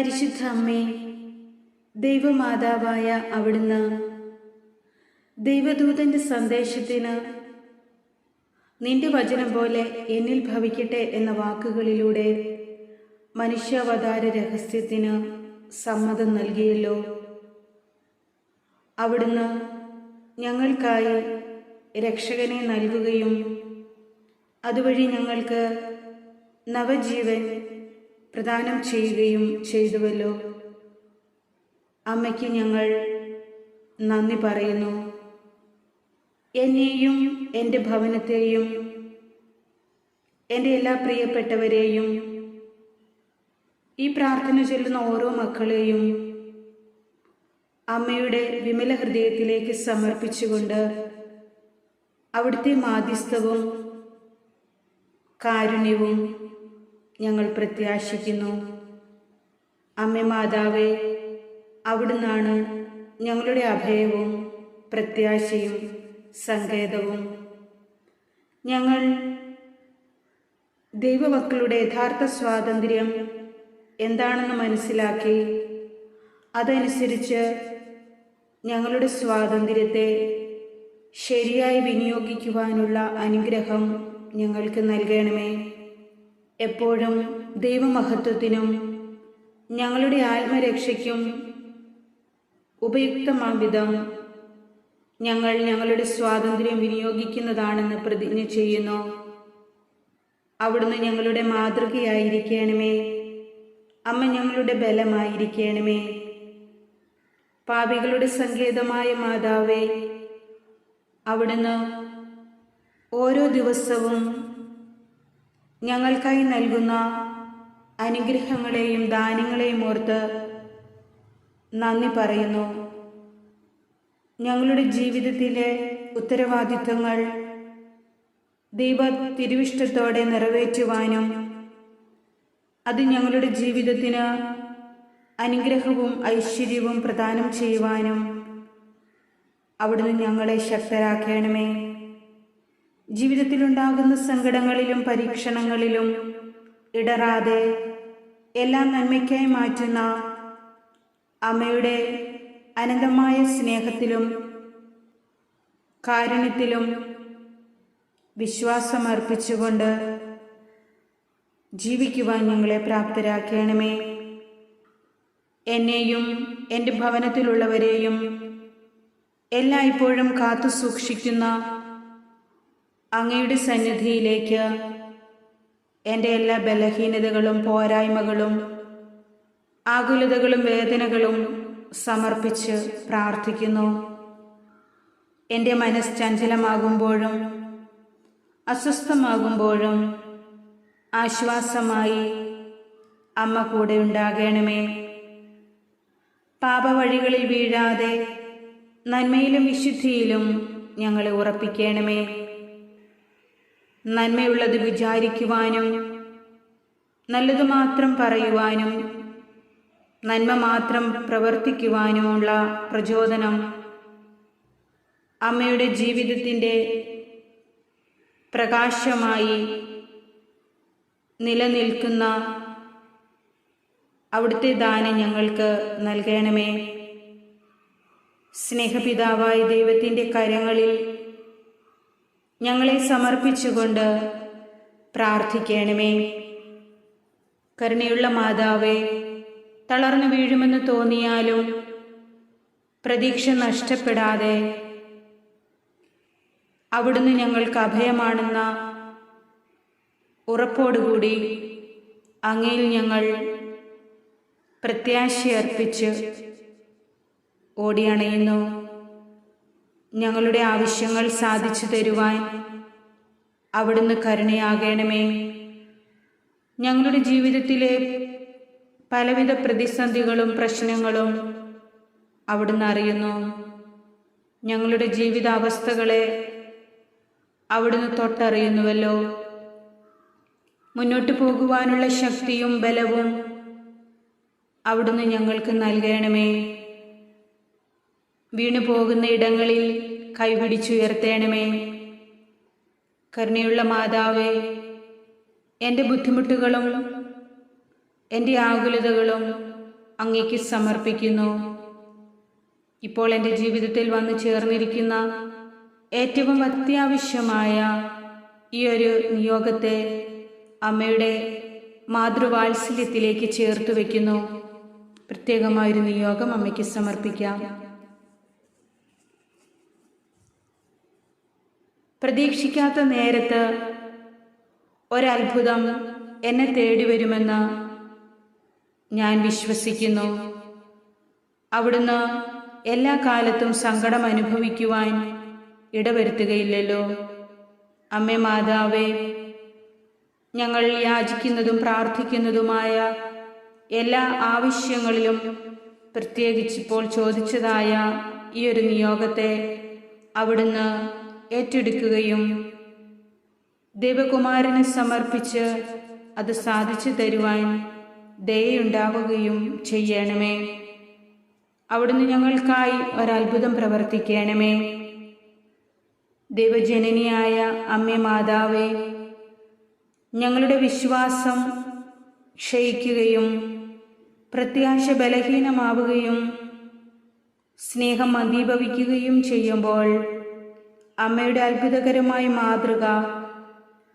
പരിശുദ്ധ അമ്മേ ദൈവമാതാവായ അവിടുന്ന് ദൈവദൂതന്റെ സന്ദേശത്തിന് നിന്റെ വചനം പോലെ എന്നിൽ ഭവിക്കട്ടെ എന്ന വാക്കുകളിലൂടെ മനുഷ്യാവതാര രഹസ്യത്തിന് സമ്മതം നൽകിയല്ലോ. അവിടുന്ന് ഞങ്ങൾക്കായി രക്ഷകനെ നൽകുകയും അതുവഴി ഞങ്ങൾക്ക് നവജീവൻ പ്രദാനം ചെയ്യുകയും ചെയ്തുവല്ലോ. അമ്മയ്ക്ക് ഞങ്ങൾ നന്ദി പറയുന്നു. എന്നെയും എന്റെ ഭവനത്തെയും എന്റെ എല്ലാ പ്രിയപ്പെട്ടവരെയും ഈ പ്രാർത്ഥന ചൊല്ലുന്ന ഓരോ മക്കളെയും അമ്മയുടെ വിമല ഹൃദയത്തിലേക്ക് സമർപ്പിച്ചുകൊണ്ട് അവിടുത്തെ മാധ്യസ്ഥവും കാരുണ്യവും ഞങ്ങൾ പ്രത്യാശിക്കുന്നു. അമ്മ മാതാവേ അവിടുന്നാണ് ഞങ്ങളുടെ അഭയവും പ്രത്യാശയും സങ്കേതവും. ഞങ്ങൾ ദൈവമക്കളുടെ യഥാർത്ഥ സ്വാതന്ത്ര്യം എന്താണെന്ന് മനസ്സിലാക്കി അതനുസരിച്ച് ഞങ്ങളുടെ സ്വാതന്ത്ര്യത്തെ ശരിയായി വിനിയോഗിക്കുവാനുള്ള അനുഗ്രഹം ഞങ്ങൾക്ക് നൽകണമേ. എപ്പോഴും ദൈവമഹത്വത്തിനും ഞങ്ങളുടെ ആത്മരക്ഷയ്ക്കും ഉപയുക്തമാം വിധം ഞങ്ങൾ ഞങ്ങളുടെ സ്വാതന്ത്ര്യം വിനിയോഗിക്കുന്നതാണെന്ന് പ്രതിജ്ഞ ചെയ്യുന്നു. അവിടുന്ന് ഞങ്ങളുടെ മാതൃകയായിരിക്കണമേ. അമ്മ ഞങ്ങളുടെ ബലമായിരിക്കണമേ. പാപികളുടെ സങ്കേതമായ മാതാവേ അവിടുന്ന് ഓരോ ദിവസവും ഞങ്ങൾക്കായി നൽകുന്ന അനുഗ്രഹങ്ങളെയും ദാനങ്ങളെയും ഓർത്ത് നന്ദി പറയുന്നു. ഞങ്ങളുടെ ജീവിതത്തിലെ ഉത്തരവാദിത്വങ്ങൾ ദൈവ തിരുവിഷ്ടത്തോടെ നിറവേറ്റുവാനും അത് ഞങ്ങളുടെ ജീവിതത്തിന് അനുഗ്രഹവും ഐശ്വര്യവും പ്രദാനം ചെയ്യുവാനും അവിടുന്ന് ഞങ്ങളെ ശക്തരാക്കണമേ. ജീവിതത്തിലുണ്ടാകുന്ന സങ്കടങ്ങളിലും പരീക്ഷണങ്ങളിലും ഇടറാതെ എല്ലാം നന്മയ്ക്കായി മാറ്റുന്ന അമ്മയുടെ അനന്തമായ സ്നേഹത്തിലും കാരുണ്യത്തിലും വിശ്വാസമർപ്പിച്ചുകൊണ്ട് ജീവിക്കുവാൻ ഞങ്ങളെ പ്രാപ്തരാക്കണമേ. എന്നെയും എന്റെ ഭവനത്തിലുള്ളവരെയും എല്ലായ്പ്പോഴും കാത്തു സൂക്ഷിക്കുന്ന അങ്ങയുടെ സന്നിധിയിലേക്ക് എന്റെ എല്ലാ ബലഹീനതകളും പോരായ്മകളും ആകുലതകളും വേദനകളും സമർപ്പിച്ച് പ്രാർത്ഥിക്കുന്നു. എന്റെ മനസ്സ് ചഞ്ചലമാകുമ്പോഴും അസ്വസ്ഥമാകുമ്പോഴും ആശ്വാസമായി അമ്മ കൂടെ ഉണ്ടാകണമേ. പാപവഴികളിൽ വീഴാതെ നന്മയിലും വിശുദ്ധിയിലും ഞങ്ങളെ ഉറപ്പിക്കണമേ. നന്മയുള്ളത് വിചാരിക്കുവാനും നല്ലത് മാത്രം പറയുവാനും നന്മ മാത്രം പ്രവർത്തിക്കുവാനുമുള്ള പ്രചോദനം അമ്മയുടെ ജീവിതത്തിന്റെ പ്രകാശമായി നിലനിൽക്കുന്ന അവിടുത്തെ ദാനം ഞങ്ങൾക്ക് നൽകണമേ. സ്നേഹപിതാവായ ദൈവത്തിന്റെ കരങ്ങളിൽ ഞങ്ങളെ സമർപ്പിച്ചുകൊണ്ട് പ്രാർത്ഥിക്കണമേ. കരുണയുള്ള മാതാവേ തളർന്നു വീഴുമെന്ന് തോന്നിയാലും പ്രതീക്ഷ നഷ്ടപ്പെടാതെ അവിടുന്ന് ഞങ്ങൾക്ക് അഭയമാണെന്ന ഉറപ്പോടുകൂടി അങ്ങയിൽ ഞങ്ങൾ പ്രത്യാശയർപ്പിച്ച് ഓടിയണയുന്നു. ഞങ്ങളുടെ ആവശ്യങ്ങൾ സാധിച്ചു തരുവാൻ അവിടുന്ന് കരുണയാകണമേ. ഞങ്ങളുടെ ജീവിതത്തിലെ പലവിധ പ്രതിസന്ധികളും പ്രശ്നങ്ങളും അവിടുന്ന് അറിയുന്നു. ഞങ്ങളുടെ ജീവിതാവസ്ഥകളെ അവിടുന്ന് തൊട്ടറിയുന്നുവല്ലോ. മുന്നോട്ട് പോകുവാനുള്ള ശക്തിയും ബലവും അവിടുന്ന് ഞങ്ങൾക്ക് നൽകണമേ. വീണു പോകുന്ന ഇടങ്ങളിൽ കൈപിടിച്ചുയർത്തേണമേ. കരുണയുള്ള മാതാവേ എന്റെ ബുദ്ധിമുട്ടുകളും എന്റെ ആകുലതകളും അങ്ങേക്ക് സമർപ്പിക്കുന്നു. ഇപ്പോൾ എന്റെ ജീവിതത്തിൽ വന്നു ചേർന്നിരിക്കുന്ന ഏറ്റവും അത്യാവശ്യമായ ഈ ഒരു നിയോഗത്തെ അമ്മയുടെ മാതൃവാത്സല്യത്തിലേക്ക് ചേർത്ത് വയ്ക്കുന്നു പ്രത്യേകമായൊരു നിയോഗം അമ്മയ്ക്ക് സമർപ്പിക്കാം. പ്രതീക്ഷിക്കാത്ത നേരത്ത് ഒരത്ഭുതം എന്നെ തേടി വരുമെന്ന് ഞാൻ വിശ്വസിക്കുന്നു. അവിടുന്ന് എല്ലാ കാലത്തും സങ്കടം അനുഭവിക്കുവാൻ ഇടവരുത്തുകയില്ലല്ലോ. അമ്മേ മാതാവേ ഞങ്ങൾ യാചിക്കുന്നതും പ്രാർത്ഥിക്കുന്നതുമായ എല്ലാ ആവശ്യങ്ങളിലും പ്രത്യേകിച്ചിപ്പോൾ ചോദിച്ചതായ ഈ ഒരു നിയോഗത്തെ അവിടുന്ന് ഏറ്റെടുക്കുകയും ദേവകുമാരനെ സമർപ്പിച്ച് അത് സാധിച്ചു തരുവാൻ ദയുണ്ടാവുകയും ചെയ്യണമേ. അവിടുന്ന് ഞങ്ങൾക്കായി ഒരത്ഭുതം പ്രവർത്തിക്കണമേ. ദൈവജനനിയായ അമ്മ മാതാവേ ഞങ്ങളുടെ വിശ്വാസം ക്ഷയിക്കുകയും പ്രത്യാശ ബലഹീനമാവുകയും സ്നേഹം മന്ദീഭവിക്കുകയും ചെയ്യുമ്പോൾ അമ്മയുടെ അത്ഭുതകരമായ മാതൃക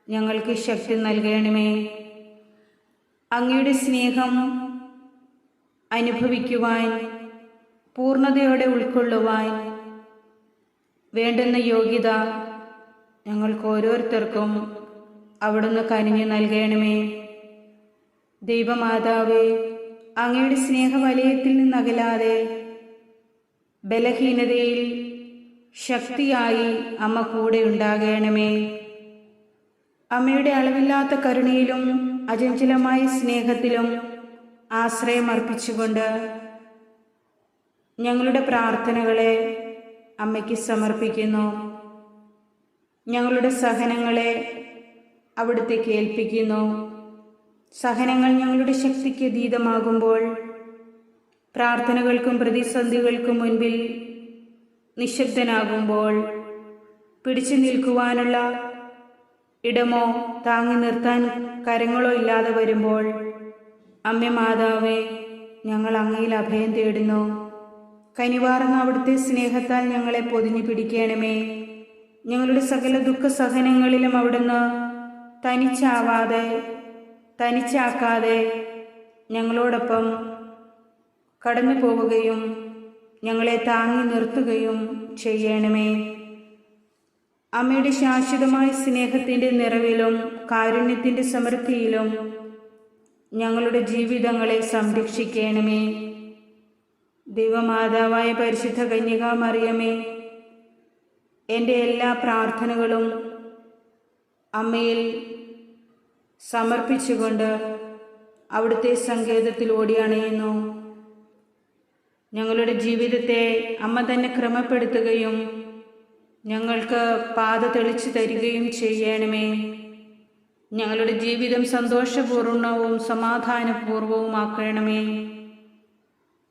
ഞങ്ങൾക്ക് ശക്തി നൽകണമേ. അങ്ങയുടെ സ്നേഹം അനുഭവിക്കുവാൻ പൂർണതയോടെ ഉൾക്കൊള്ളുവാൻ വേണ്ടുന്ന യോഗ്യത ഞങ്ങൾക്ക് ഓരോരുത്തർക്കും അവിടുന്ന് കനിഞ്ഞു നൽകണമേ. ദൈവമാതാവേ അങ്ങയുടെ സ്നേഹവലയത്തിൽ നിന്നകലാതെ ബലഹീനതയിൽ ശക്തിയായി അമ്മ കൂടെ ഉണ്ടാകണമേ. അമ്മയുടെ അളവില്ലാത്ത കരുണയിലും അചഞ്ചലമായ സ്നേഹത്തിലും ആശ്രയം അർപ്പിച്ചുകൊണ്ട് ഞങ്ങളുടെ പ്രാർത്ഥനകളെ അമ്മയ്ക്ക് സമർപ്പിക്കുന്നു. ഞങ്ങളുടെ സഹനങ്ങളെ അവിടുത്തെ കേൾപ്പിക്കുന്നു. സഹനങ്ങൾ ഞങ്ങളുടെ ശക്തിക്ക് അതീതമാകുമ്പോൾ പ്രാർത്ഥനകൾക്കും പ്രതിസന്ധികൾക്കും മുൻപിൽ നിശബ്ദനാകുമ്പോൾ പിടിച്ചു നിൽക്കുവാനുള്ള ഇടമോ താങ്ങി നിർത്താൻ കരങ്ങളോ ഇല്ലാതെ വരുമ്പോൾ അമ്മ മാതാവേ ഞങ്ങൾ അങ്ങയിൽ അഭയം തേടുന്നു. കനിവാർന്ന അവിടുത്തെ സ്നേഹത്താൽ ഞങ്ങളെ പൊതിഞ്ഞു പിടിക്കണമേ. ഞങ്ങളുടെ സകല ദുഃഖ സഹനങ്ങളിലും അവിടുന്ന് തനിച്ചാവാതെ തനിച്ചാക്കാതെ ഞങ്ങളോടൊപ്പം കടന്നു പോവുകയും ഞങ്ങളെ താങ്ങി നിർത്തുകയും ചെയ്യണമേ. അമ്മയുടെ ശാശ്വതമായ സ്നേഹത്തിന്റെ നിറവിലും കാരുണ്യത്തിന്റെ സമൃദ്ധിയിലും ഞങ്ങളുടെ ജീവിതങ്ങളെ സംരക്ഷിക്കണമേ. ദൈവമാതാവായ പരിശുദ്ധ കന്യക മറിയമേ എന്റെ എല്ലാ പ്രാർത്ഥനകളും അമ്മയിൽ സമർപ്പിച്ചുകൊണ്ട് അവിടുത്തെ സങ്കേതത്തിൽ ഓടിയണയുന്നു ഞങ്ങളുടെ ജീവിതത്തെ അമ്മ തന്നെ ക്രമപ്പെടുത്തുകയും ഞങ്ങൾക്ക് പാത തെളിച്ചു തരികയും ചെയ്യണമേ. ഞങ്ങളുടെ ജീവിതം സന്തോഷപൂർണവും സമാധാനപൂർവവുമാക്കണമേ.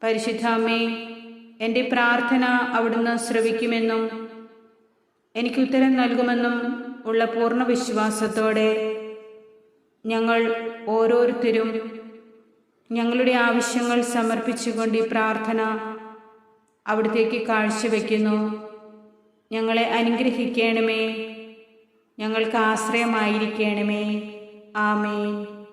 പരിശുദ്ധാമ്മേ എന്റെ പ്രാർത്ഥന അവിടുന്ന് ശ്രവിക്കുമെന്നും എനിക്ക് ഉത്തരം നൽകുമെന്നും ഉള്ള പൂർണ വിശ്വാസത്തോടെ ഞങ്ങൾ ഓരോരുത്തരും ഞങ്ങളുടെ ആവശ്യങ്ങൾ സമർപ്പിച്ചുകൊണ്ട് ഈ പ്രാർത്ഥന അവിടത്തേക്ക് കാഴ്ചവെക്കുന്നു. ഞങ്ങളെ അനുഗ്രഹിക്കണമേ. ഞങ്ങൾക്ക് ആശ്രയമായിരിക്കണമേ. ആമേൻ.